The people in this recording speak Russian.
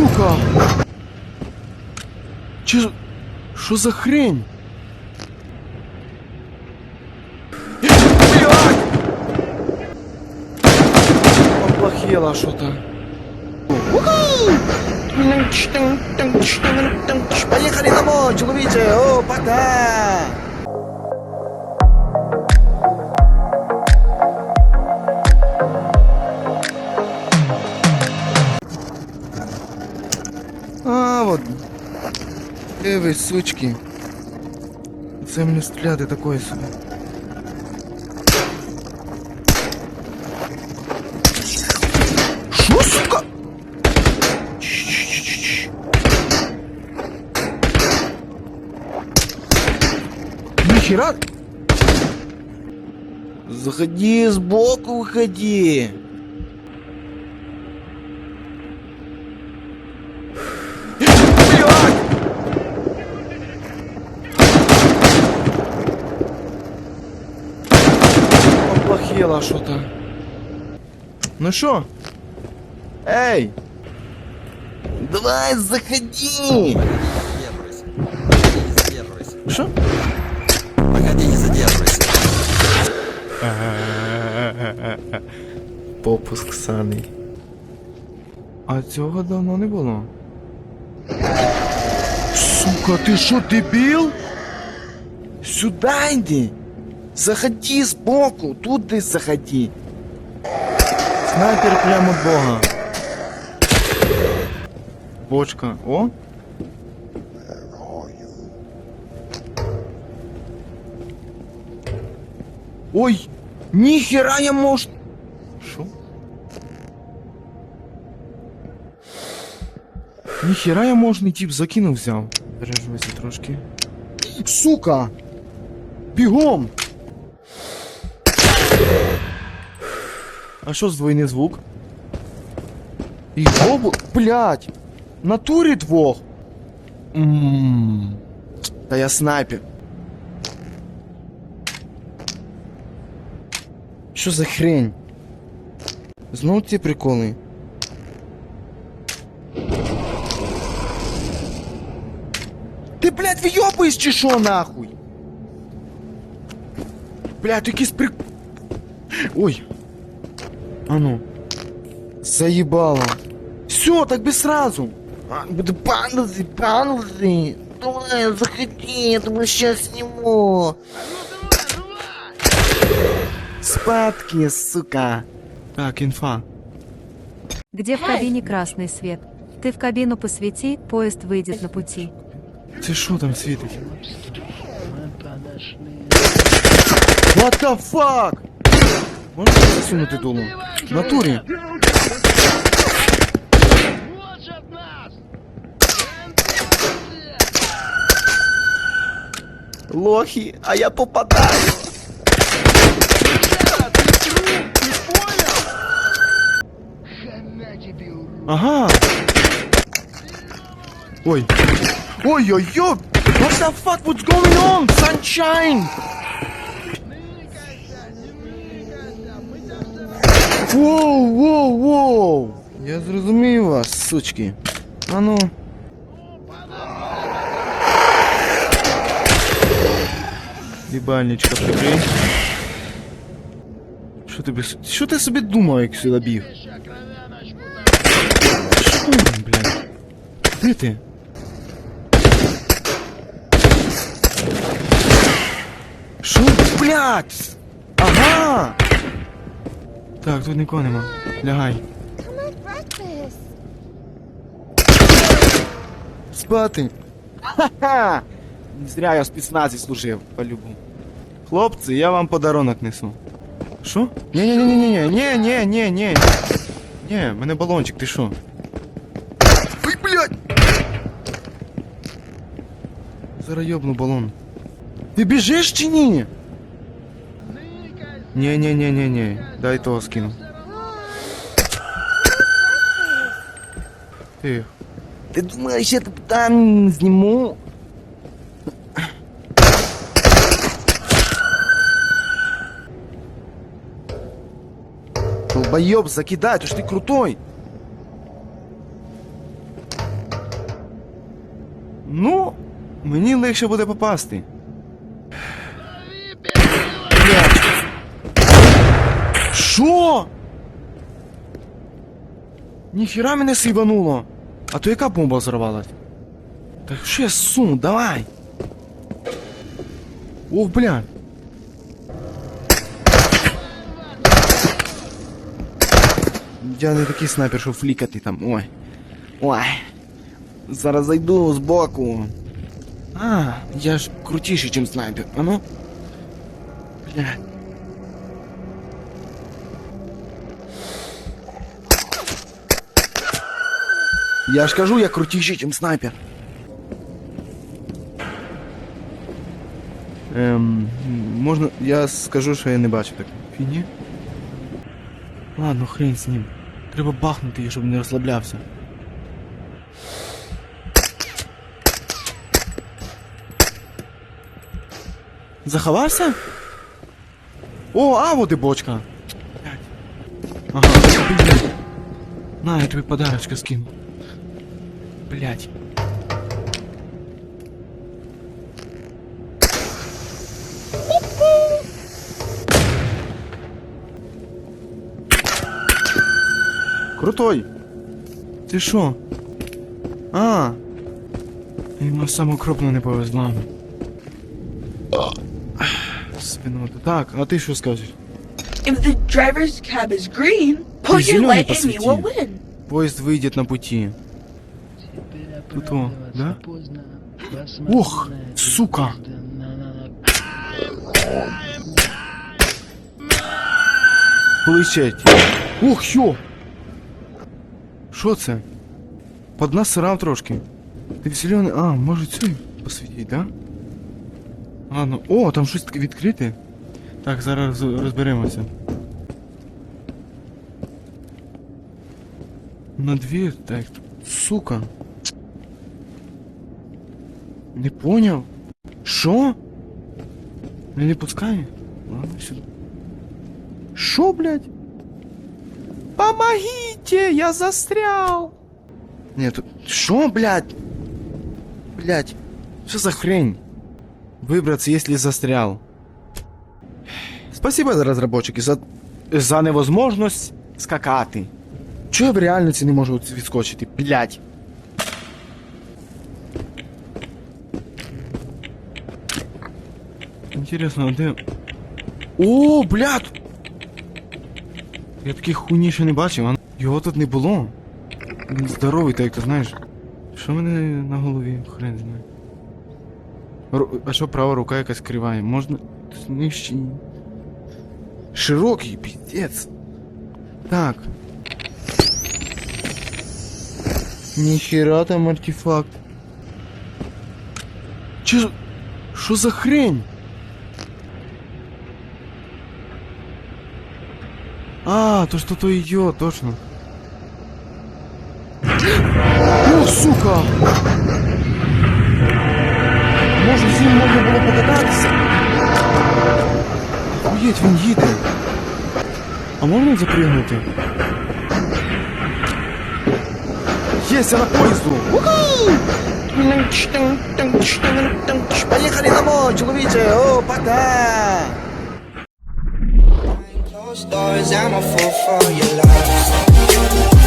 Сука! Ж- Що за хрень? Оплохело что-то. Поехали домой, чоловіче! О, пока! А, вот. Де ви, сучки? Це мені стріляти такої собі. Що, сука? Чш-чш-чш-чш. Нихера! Заходи сбоку, выходи! Оплохело что-то. Ну шо? Эй! Давай, заходи! Шо? Погоди, не задерживайся. Попуск саний. А цього давно не було. Сука, ти що, дебіл? Сюда иди! Заходи сбоку, тут ты заходи! Снайпер прямо от бога. Бочка. О. Ой! Ніхера я мож... Що? Ніхера я можний тип закинув взяв. Бережуйся трошки. Сука! Бігом! А що з двойний звук? І обу... Блять! В Натурі двох! Ммм. Та я снайпер. Що за хрень? Знову ці приколи. Ти, блядь, вйобуєш чи що нахуй? Блядь, якийсь прик... Ой. А ну. Заебало. Все, так без сразу. Панузи, панузи! Давай, заходи, я думаю, сейчас сниму! Спадки, сука! Так, инфа. Где в кабине красный свет? Ты в кабину посвети, поезд выйдет на пути. Це що там світить? What the fuck? Можна засунути дуло? В натурі. Лохи, а я попадаю! Ага. Ой. Ой-ой-ой! What the fuck? What's going on? Sunshine! Воу, воу, воу! Я зрозумів вас, сучки. А ну. Їбальничка прикрий. Що тобі... с- Що ти собі думав, як сюди біг? Що, блядь? Де ти? Що, блядь? Ага! Так, тут нікого нема. Лягай. Спати. Ха-ха! Не Зря я в спецназі служив, по-любому. Хлопці, я вам подарунок несу. Що? Ні-ні-ні-ні-ні, ні-ні-ні-ні. Ні, мене балончик, ти що? Ой, блядь! Зараз йобну балон. Ти біжиш чи ні? Ні-ні-ні-ні-ні. Дай того скину. Тихо. Ты думаешь, я тут там сниму? Долбоеб, закидай, ты ж ты крутой. Ну, мені легше буде попасти. Блядь. Що? Ніхіра мене сибануло. А то яка бомба взорвалась? Так що я суну, давай. Ох, бля. Я не такий снайпер, що флікати там. Ой. Ой. Зараз зайду збоку. А, я ж крутіший, ніж снайпер. А ну. Бля. Я ж кажу, я крутіший, ніж снайпер. Ем, можна. Я скажу, що я не бачу так. Фіні? Ладно, хрень з ним. Треба бахнути їх, щоб не розслаблявся. Заховався? О, а вот і бочка. Блядь. Ага, блядь. На, я тобі подарочка скину. Блять. Крутой. Ти що? А. Йому саме крупно не повезло. Спинота. Так, а ти що скажеш? If the driver's cab is green, pull your зеленый light and you will win. Поезд вийде на пути. Тут о, да? Ох, сука! Поличать. Ох, йо! Що це? Поднасирав трошки. Ти зелений. А, може цю посвітить, да? Ладно. О, там щось таке відкрите. Так, зараз роз- розберемося. На двір, так. Сука. Не понял. Шо? Не, пускай. Ладно, сюда. Шо, блядь? Помогите, я застрял. Нет. Шо, блядь? Блядь. Что за хрень? Выбраться, если застрял. Спасибо, разработчики, за, за невозможность скакати. Чого я в реальності не можу відскочити? Блять. Інтересно, а де. О, блядь! Я таких хуйні ще не бачив, а його тут не було. Він здоровий, так ти знаєш. Що в мене на голові? Хрен знає. Ру... А що права рука якась криває? Можна. Нижче. Широкий, піздець. Так. Ніхера там артефакт. Че... Що за хрень? А, то что то идет, точно. О, сука! Може, з ним можна було покататися? Охуєть, він їде. А можна запригнути? Есть, я на поезду! Поехали домой, человече! О, пока! Closed doors, I'm a fool for your love.